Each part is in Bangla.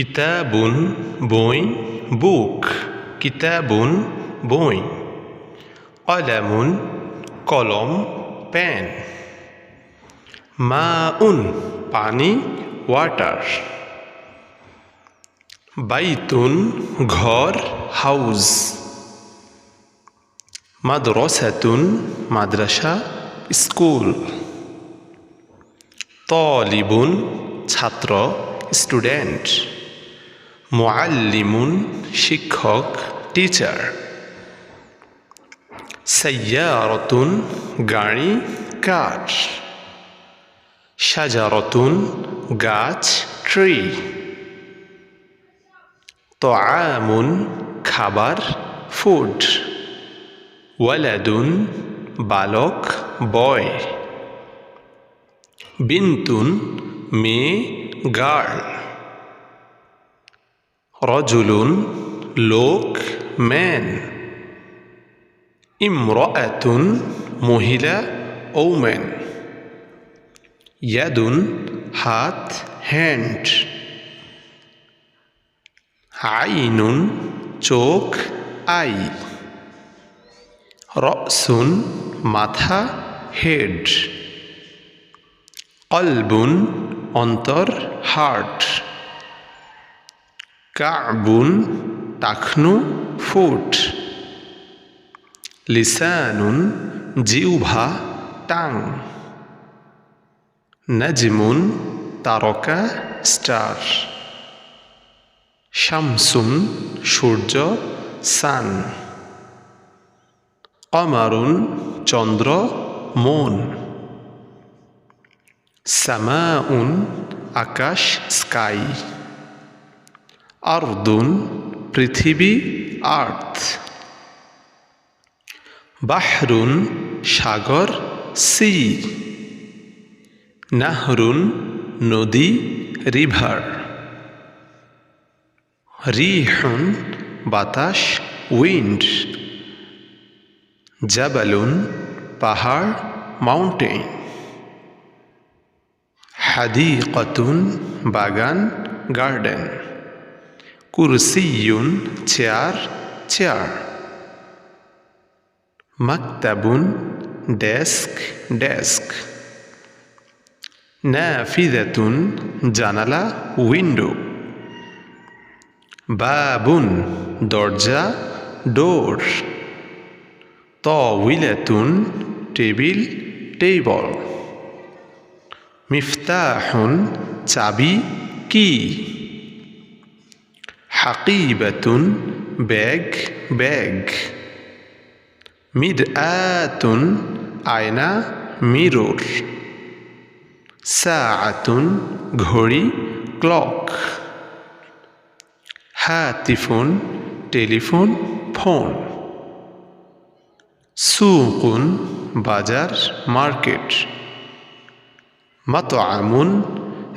কিতাবুন বই বুক, কিতাবুন বই কলামুন, কলম, পেন। মাউন, পানি, ওয়াটার। বাইতুন, ঘর, হাউস। মাদ্রাসাতুন, মাদ্রাসা, স্কুল। তলিবুন, ছাত্র, স্টুডেন্ট। মুআল্লিমুন, শিক্ষক, টিচার। সাইয়ারতুন, গাড়ি কার শাজারতুন গাছ, ট্রি। তোয়ামুন খাবার, ফুড। ওয়ালাদুন, বালক, বয়। বিন্তুন, মেয়ে, গার্ল। রজুলুন লোক ম্যান। ইমরাতুন মহিলা ওম্যান ইয়াদুন হাত, হ্যান্ড। আইনুন চোখ, আই। রসুন মাথা, হেড। অলবুন অন্তর, হার্ট। কাবুন টাকনু ফুট লিসানুন জিউভা টাং নাজমুন তারকা স্টার শামসুন সূর্য সান কমারুন চন্দ্র মন সামাউন আকাশ স্কাই আর্দুন, পৃথিবী, আর্থ। বাহরুন, সাগর, সি। নাহরুন, নদী, রিভার। রিহুন, বাতাস, উইন্ড। জাবালুন, পাহাড় মাউন্টেন হাদিকতুন, বাগান, গার্ডেন। কুরসিয়ুন, চেয়ার চেয়ার। মাকতাবুন, ডেস্ক ডেস্ক। নাফিদাতুন, জানালা, উইন্ডো। বাবুন, দরজা, ডোর। তউইলাতুন টেবিল, টেবল। মিফতাহুন, চাবি, কি? হাকিবাতুন ব্যাগ ব্যাগ। মিরআতুন আয়না, মিরর। সাআতুন ঘড়ি, ক্লক। হাতিফোন টেলিফোন, ফোন। সুকুন বাজার, মার্কেট। মাতআমুন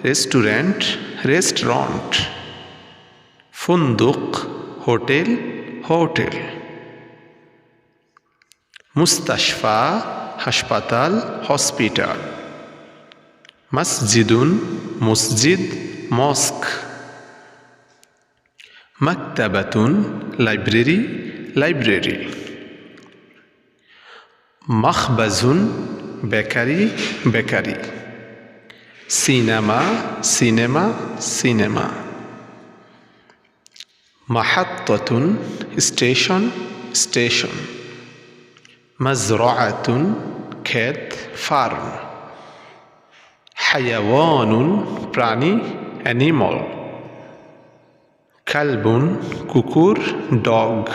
রেস্টুরেন্ট রেস্টুরেন্ট। ফুন্দুক হোটেল হোটেল মুস্তাশফা হাসপাতাল হসপিটাল মসজিদুন মসজিদ মস্ক মাকতাবাতুন library library মাখবাজুন bakery bakery cinema cinema cinema মাহাত্ততুন station station. মজরাতুন ক্ষেত, ফার্ম। হায়াওয়ানুন প্রাণী, অ্যানিমল। কালবুন কুকুর, ডগ।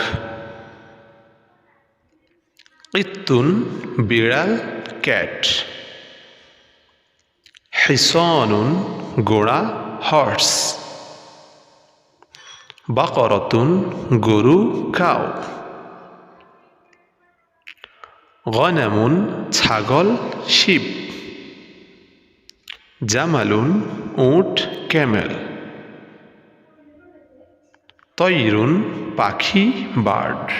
ইত্তুন বিড়াল, ক্যাট। হিসনুন গোড়া হর্স। বাকরতুন, গরু কাউ গনামুন, ছাগল, শিব। জামালুন, উট, ক্যামেল। তৈরুন, পাখি, বার্ড।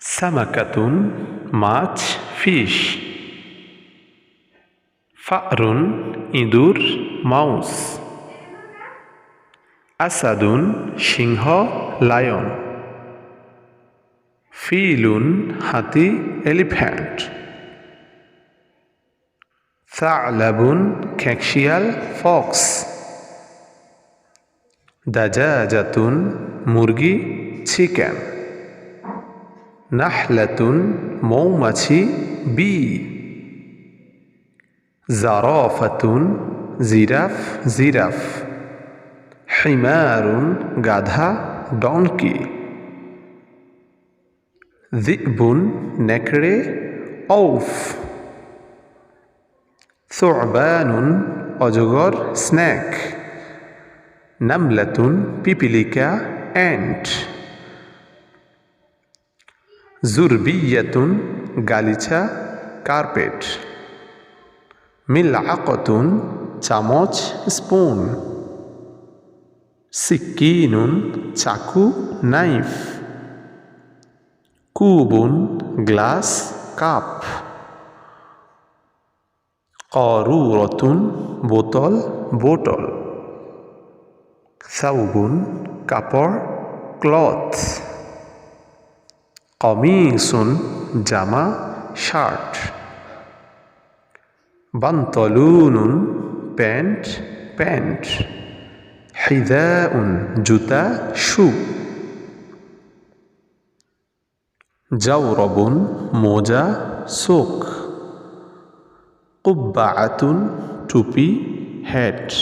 সামাকাতুন, মাছ, ফিশ। ফারুন, ইঁদুর, মাউস। আসাদুন সিংহ লায়ন। ফিলুন হাতি এলিফ্যান্ট। সালাবুন খেকশিয়াল ফক্স। দাজাজাতুন মুরগি চিকেন। নাহলাতুন মৌমাছি বি জারফাতুন জিরাফ জিরাফ। হিমারুন গাধা ডনকি দিবুন নেকড়ে ঔফ সুবানুন অজগর স্ন্যাক নামলাতুন পিপিলিকা অ্যান্ট জুরবিয়াতুন গালিচা কার্পেট মিলাকতুন চামচ স্পুন সিকিনুন চাকু নাইফ। কুবুন গ্লাস কাপ। করুরতুন বোতল বোতল সাউবুন কাপড় ক্লথ। কমিসুন জামা শার্ট। বান্তলুনুন প্যান্ট প্যান্ট। হিদাউন, জুতা, শু। জাউরবুন মোজা শোক কুব্বাআতুন, টুপি হ্যাট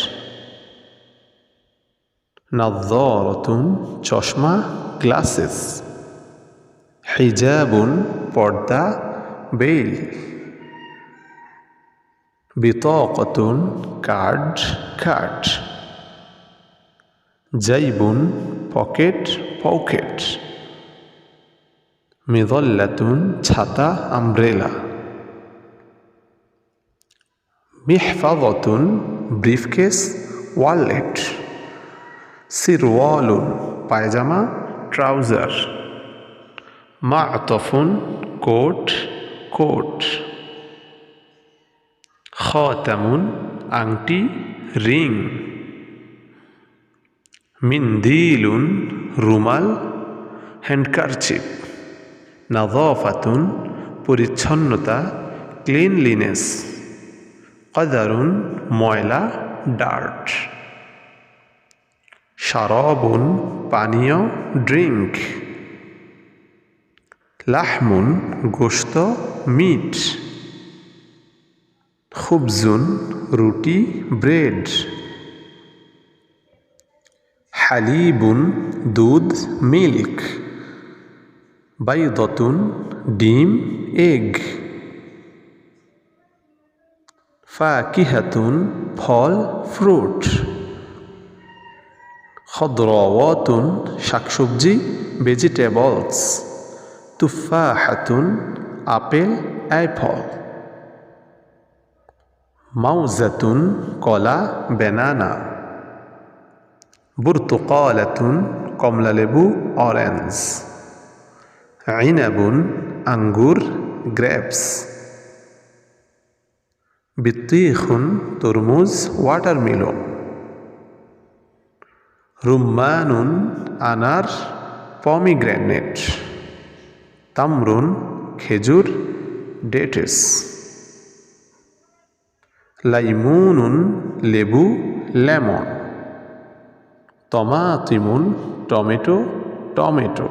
নাদ্দারাতুন, চশমা, গ্লাসেস। হিজাবুন, পর্দা বেল বিতকতুন কার্ড কার্ড। জাইবুন পকেট পকেট মিদল্লাতুন ছাতা আমব্রেলা। মিহফাদতুন ব্রিফকেস ওয়ালেট। সিরওয়ালুন পায়জামা, ট্রাউজার। মাতফুন কোট কোট। খাতামুন আংটি, রিং। মিন্দিলুন রুমাল, হ্যান্ডকারচিপ, নাদফাতুন, পরিচ্ছন্নতা, ক্লিনলিনেস, কদারুন, ময়লা, ডার্ট। শারবুন, পানীয় ড্রিঙ্ক লাহমুন গোস্ত মিট। খুবজুন, রুটি, ব্রেড। হালিবুন দুধ, মিল্ক। বাইদতুন, ডিম, এগ। ফাকিহাতুন, ফল, ফ্রুট। খদ্রওয়াতুন, শাকসবজি, ভেজিটেবলস। তুফাহাতুন আপেল, অ্যাপল। মাউজাতুন, কলা, বেনানা। বুর্তুকালাতুন কমলালেবু অরেঞ্জ আইনাবুন, আঙ্গুর গ্রেপস বিত্তিখুন তরমুজ ওয়াটারমেলন রুম্মানুন, আনার পমিগ্রেনেট তামরুন, খেজুর, ডেটেস. লাইমুনুন, লেবু, লেমন. তমাতিমুন টমেটো টমেটো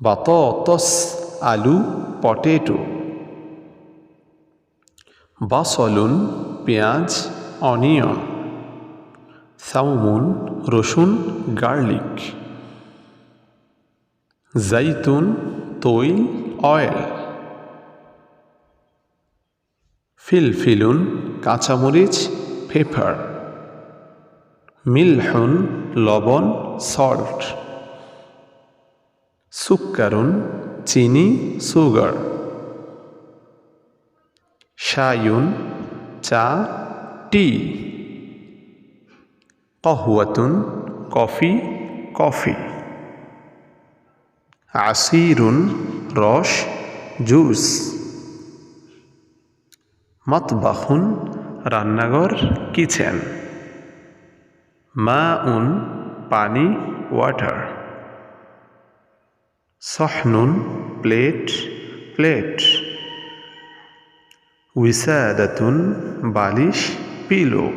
বাততস আলু পটেটো বা বাসলুন পেঁয়াজ অনিয়ন সাউমুন রসুন গার্লিক জাইতুন তৈল অয়েল ফিলফিলুন কাঁচামরিচ পেপার মিলহুন, লবণ, সল্ট। সুক্কারুন, চিনি, সুগার। শায়ুন চা, টি। কহুয়াতুন, কফি কফি। আসিরুন, রস, জুস। মতবাহুন, রান্নাঘর, কিচেন। মা উন পানি, ওয়াটার। সহনুন, প্লেট প্লেট। উইসাদাতুন, বালিশ, পিলো।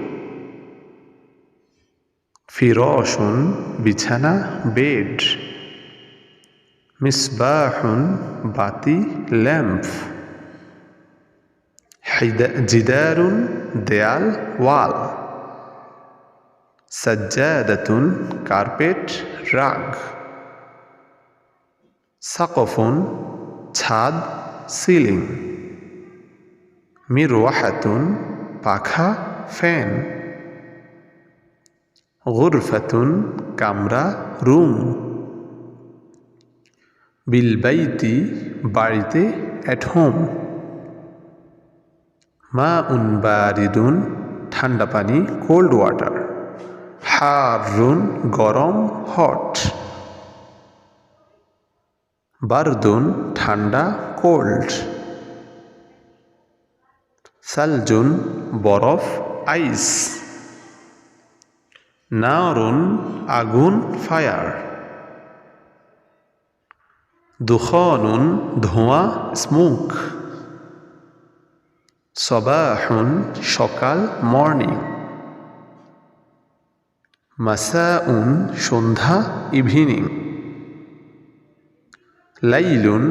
ফিরশুন বিছানা, বেড। মিসবাহুন, বাতি, ল্যাম্প। জিদারুন, দেয়াল, ওয়াল। সাজ্জাদাতুন কার্পেট রাগ। সাকফুন ছাদ সিলিং। মিরওয়াহাতুন পাখা ফ্যান। গুরফাতুন কামরা রুম। বিলবাইতি বাড়িতে অ্যাট হোম। মা উন বারিদুন ঠান্ডা পানি, কোল্ড ওয়াটার। হারুন গরম হট। বারদুন ঠান্ডা কোল্ড। সালজুন বরফ আইস। নারুন আগুন ফায়ার। দুখনুন ধোঁয়া স্মোক। সবাহুন সকাল মর্নিং। মাসাউন সন্ধ্যা ইভিনিং লাইলুন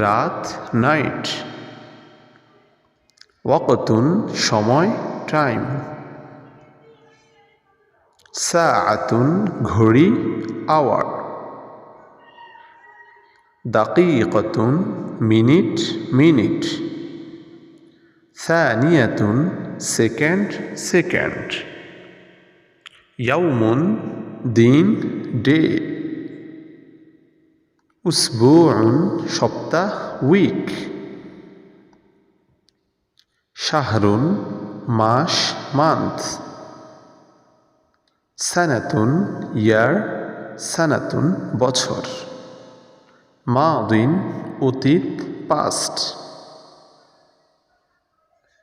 রাত নাইট ওয়াকতুন সময় টাইম সাআতুন ঘড়ি আওয়ার দাকিকতুন মিনিট মিনিট. সানিয়াতুন সেকেন্ড সেকেন্ড. ইয়াউমুন দিন, ডে। উসবুউন, সপ্তাহ, উইক। শাহরুন, মাস, মান্থ। সানাতুন, ইয়ার, সানাতুন, বছর। মাদিন, অতীত, পাস্ট।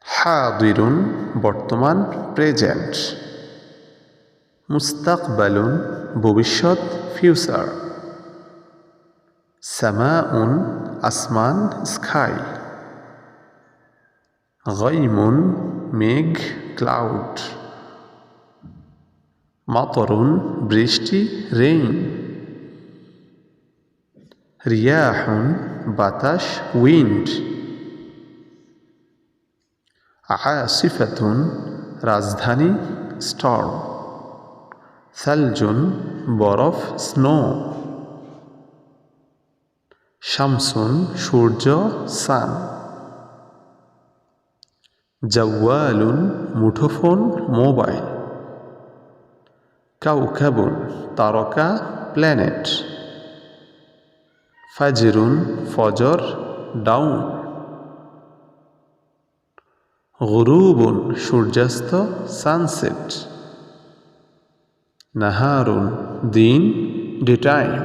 হাদিরুন, বর্তমান, প্রেজেন্ট। মুস্তাকবালুন, ভবিষ্যৎ, ফিউচার। সামাউন, আসমান, স্কাই। গৈমুন মেঘ, ক্লাউড। মাতরুন, বৃষ্টি, রেইন। রিয়াহুন, বাতাস, উইন্ড। আসিফাতুন রাজধানী, স্টর্ম। সালজুন, বরফ, স্নো। শামসুন, সূর্য, সান। জওয়ালুন, মুঠোফোন, মোবাইল। কাউকাবুন, তারকা, প্ল্যানেট। ফাজিরুন, ফজর, ডাউন। গরুবুন, সূর্যাস্ত, সানসেট। নাহারুন দিন ডে টাইম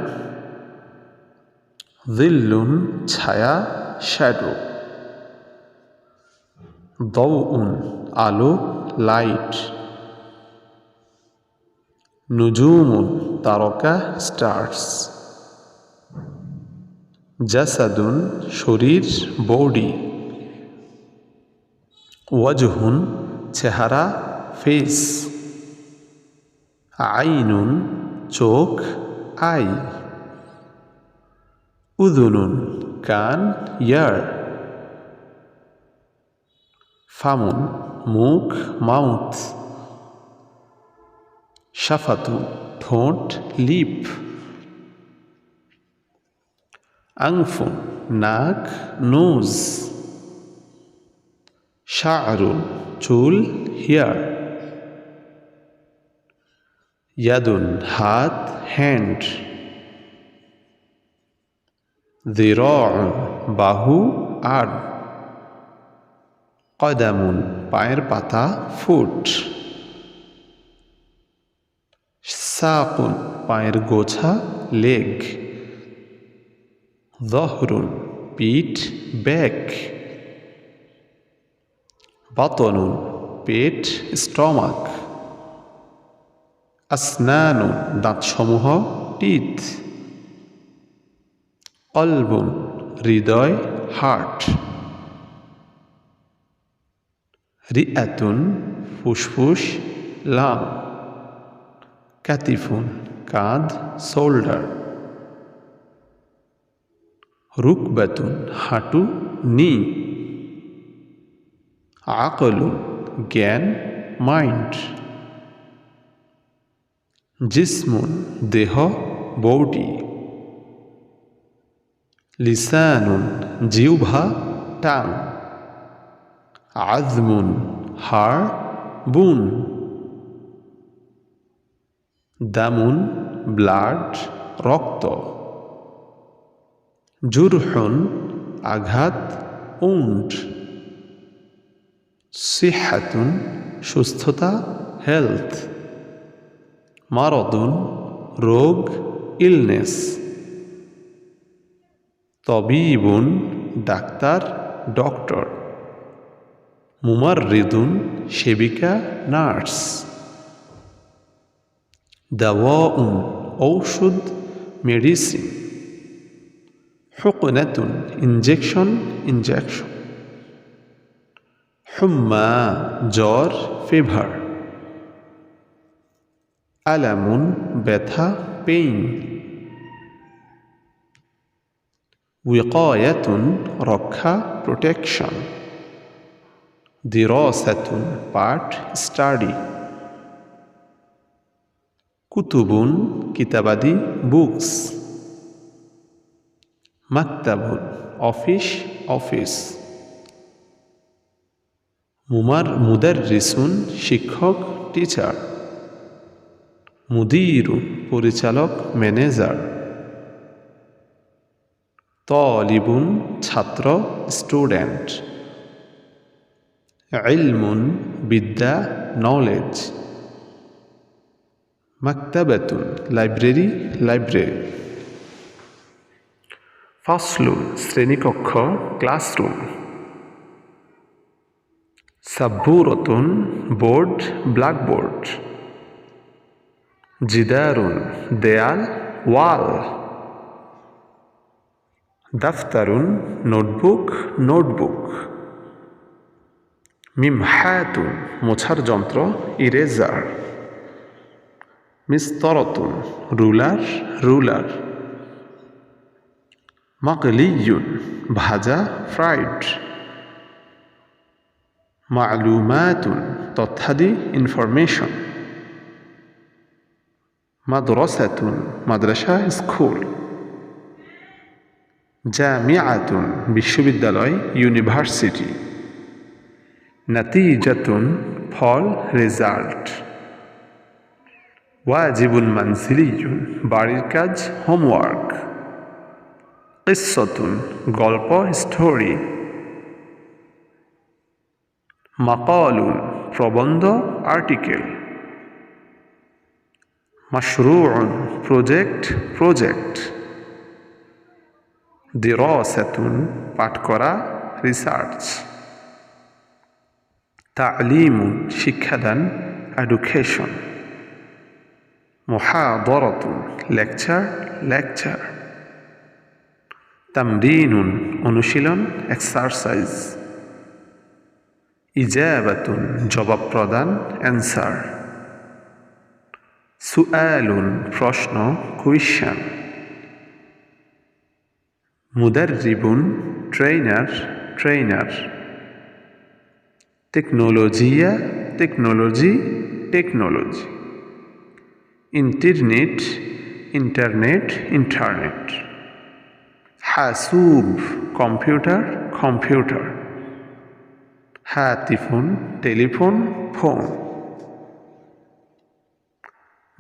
দিল্লুন ছায়া শ্যাডো। দৌউন আলো লাইট। নুজুমুন তারকা স্টার্স। জাসাদুন শরীর বডি। ওয়াজহুন চেহারা ফেস। আইনুন, চোখ, আই। উদুনুন, কান, ইয়ার। ফামুন, মুখ, মাউথ। শাফাতুন, ঠোঁট, লিপ। আংফুন, নাক, নোজ। শাহরুন চুল, হিয়ার। ইয়াদুন, হাত, হ্যান্ড। দিরউন বাহু আর কদামুন, পায়ের পাতা, ফুট। সাকুন, পায়ের গোছা, লেগ। দহরুন, পিঠ, ব্যাক। বাতনুন, পেট, স্টমাক। আসনানুন দাঁতসমূহ টিথ। কলবুন হৃদয়, হার্ট। রিয়াতুন, ফুসফুস, লাং। কাতিফুন কাঁধ, শোল্ডার। রুকবাতুন, হাঁটু, নি। আকলুন জ্ঞান, মাইন্ড। জিসমুন দেহ বডি লিসানুন জিউভা টাং আজমুন হাড় বুন দামুন ব্লাড রক্ত জুরহুন আঘাত উন্ড সিহাতুন সুস্থতা হেলথ মারদুন, রোগ ইলনেস তবিবুন, ডাক্তার, ডক্টর। মুমার রিদুন সেবিকা, নার্স। দাওয়াউন, ঔষধ, মেডিসিন। হুকনাতুন ইঞ্জেকশন ইঞ্জেকশন হুম্মা, জ্বর ফিভার আলামুন, ব্যথা, পেইন। উইকায়াতুন, রক্ষা, প্রোটেকশন। দিরসাতুন, পাঠ, স্টাডি। কুতুবুন, কিতাবাদি, বুকস। মাকতাবুন, অফিস অফিস। মুমার মুদার রিসুন শিক্ষক, টিচার। মুদিরুন পরিচালক, ম্যানেজার। তলিবুন ছাত্র, স্টুডেন্ট। ইলমুন বিদ্যা, নলেজ। মাকতাবাতুন, লাইব্রেরি লাইব্রেরি। ফসলুন, শ্রেণীকক্ষ, ক্লাসরুম। সাব্বুরতুন, বোর্ড, ব্ল্যাকবোর্ড। জিদারুন, দেয়াল, ওয়াল। দাফতারুন, নোটবুক নোটবুক। মিমহাতুন, মোছার যন্ত্র, ইরেজার। মিস্তরতুন, রুলার রুলার। মাকলিয়ুন ভাজা, ফ্রাইড। মালুমাতুন, তথ্যাদি ইনফরমেশন। মাদ্রাসাতুন, মাদ্রাসা স্কুল। জামিআতুন, বিশ্ববিদ্যালয়, ইউনিভার্সিটি। নাতিজাতুন, ফল রেজাল্ট। ওয়াজিবুল মানসিলিয়ুন, বাড়ির কাজ, হোমওয়ার্ক। কিসতুন গল্প, স্টোরি। মাকালুন, প্রবন্ধ, আর্টিকেল। মাশরুউন প্রজেক্ট প্রজেক্ট দিরসাতুন পাঠ করা রিসার্চ তালিমুন শিক্ষাদান এডুকেশন মুহাদরাতুন লেকচার লেকচার তামরিনুন অনুশীলন এক্সারসাইজ ইজাবাতুন জবাব প্রদান অ্যান্সার সুআলুন প্রশ্ন কুইশন মুদাররিবুন trainer trainer টেকনোলজিয়া, technology technology. Internet internet internet. হাসুব, computer computer. হাতিফোন, টেলিফোন, ফোন।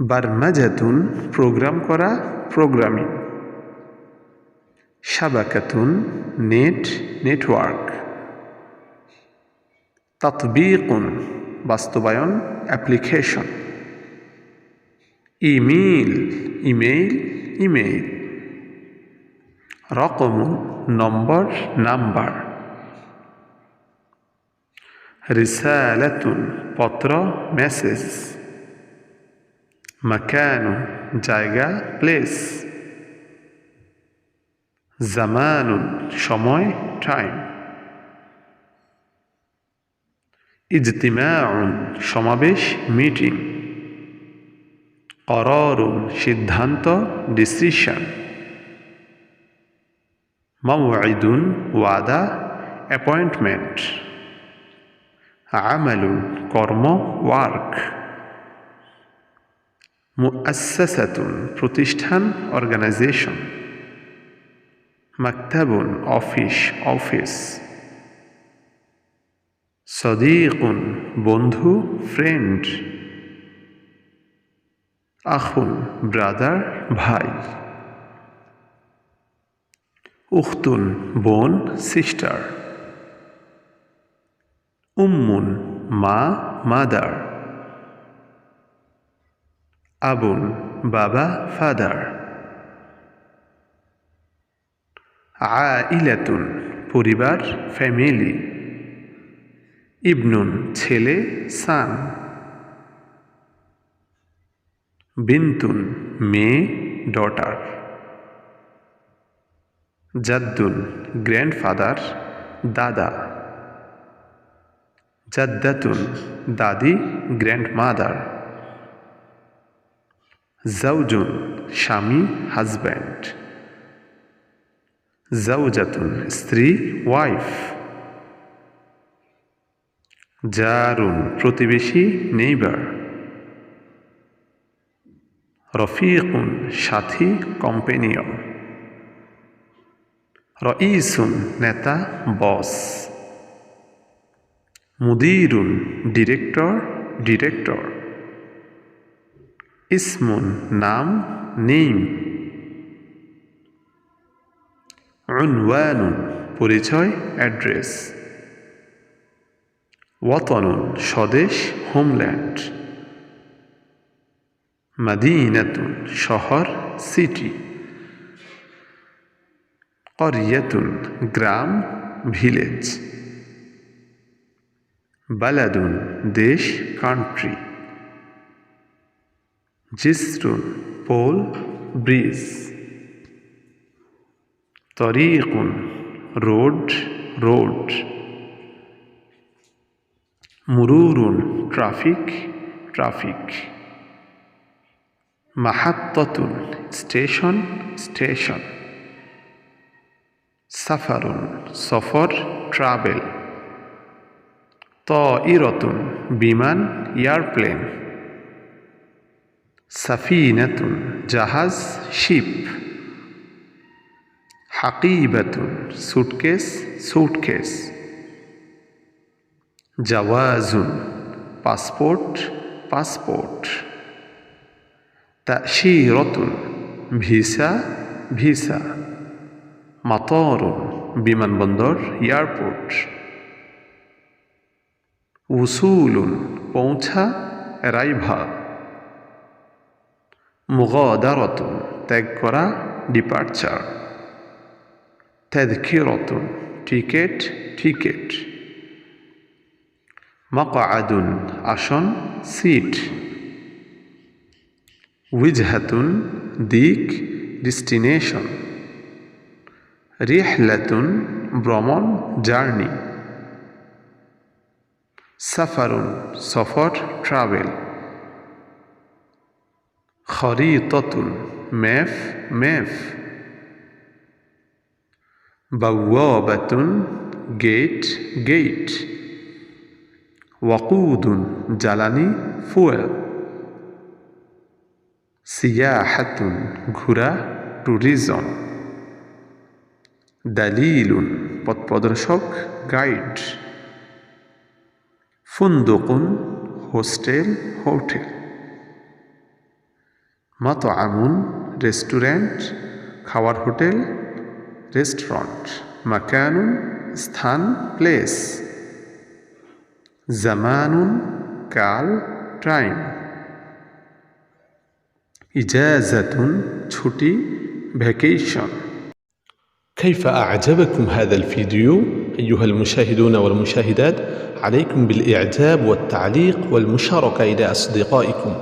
বারমাজাতুন প্রোগ্রাম করা প্রোগ্রামিং। শাবাকাতুন নেট, নেটওয়ার্ক। তাতবিকুন, বাস্তবায়ন, অ্যাপ্লিকেশন। Email email email. রকম নম্বর, নাম্বার। রিসালাতুন, পত্র, মেসেজ। মাকানু জায়গা প্লেস জামানুন সময় টাইম ইজতিমাউন সমাবেশ মিটিং করারুন সিদ্ধান্ত ডিসিশন মাউঈদুন ওয়াদা অ্যাপয়েন্টমেন্ট আমালুন কর্ম ওয়ার্ক মুআসাসাতুন প্রতিষ্ঠান, অর্গানাইজেশন। মাকতাবুন, অফিস অফিস। সদিকুন, বন্ধু, ফ্রেন্ড। আখুন, ব্রাদার, ভাই। উখতুন, বোন, সিস্টার। উম্মুন, মা, মাদার। আবুন বাবা, ফাদার। আইলাতুন, পরিবার, ফ্যামিলি। ইবনুন, ছেলে, সান। বিন্তুন, মেয়ে, ডটার। জাদ্দুন, গ্র্যান্ডফাদার, দাদা। জাদ্দাতুন, দাদি, গ্র্যান্ডমাদার। জাউজুন স্বামী, হাজব্যান্ড। জাউজাতুন স্ত্রী, ওয়াইফ। জারুন, প্রতিবেশী, নেইবার। রফিকুন, সাথী, কম্পেনিয়ন। রইসুন নেতা, বস। মুদিরুন, ডিরেক্টর ডিরেক্টর। ইসমুন, নাম নেইম। উনওয়ানুন, পরিচয়, অ্যাড্রেস। ওয়াতনুন, স্বদেশ, হোমল্যান্ড। মাদিনাতুন, শহর, সিটি। করিয়াতুন, গ্রাম, ভিলেজ। বালাদুন, দেশ, কান্ট্রি। জিসরুন পোল, ব্রিজ। তরিকুন, রোড রোড। মুরুরুন, ট্রাফিক ট্রাফিক। মাহাত্ততুন, স্টেশন স্টেশন। সাফারুন, সফর, ট্রাভেল। ত বিমান, এয়ারপ্লেন। সাফিনাতুন, জাহাজ, শিপ। হাকিবাতুন, সুটকেস সুটকেস। জাওয়াজুন, পাসপোর্ট পাসপোর্ট। তাশিরতুন, ভিসা ভিসা। মাতরুন, বিমানবন্দর, এয়ারপোর্ট। উসুলুন, পৌঁছা রাইভা মুগদারতুন, ত্যাগ করা ডিপার্চার তেদখিরতুন টিকেট টিকেট মকআদুন, আসন সিট উইজহাতুন দিক ডেস্টিনেশন রিহলাতুন, ভ্রমণ, জার্নি। সাফারুন, সফর ট্রাভেল খরিততুন ম্যাফ ম্যাফ বাউবাতুন গেট গেট ওয়াকুদুন জ্বালানি ফুয়েল সিয়াহাতুন ঘোরা ট্যুরিজম দালিলুন পথপ্রদর্শক গাইড ফুন্দুকুন হোস্টেল হোটেল মাতআমুন রেস্টুরেন্ট খাওয়ার হোটেল রেস্টুরেন্ট মাকানুন স্থান প্লেস জামানুন কাল টাইম ইজাজাতুন ছুটি ভ্যাকেশন كيف أعجبكم هذا الفيديو أيها المشاهدون والمشاهدات عليكم بالإعجاب والتعليق والمشاركة إلى أصدقائكم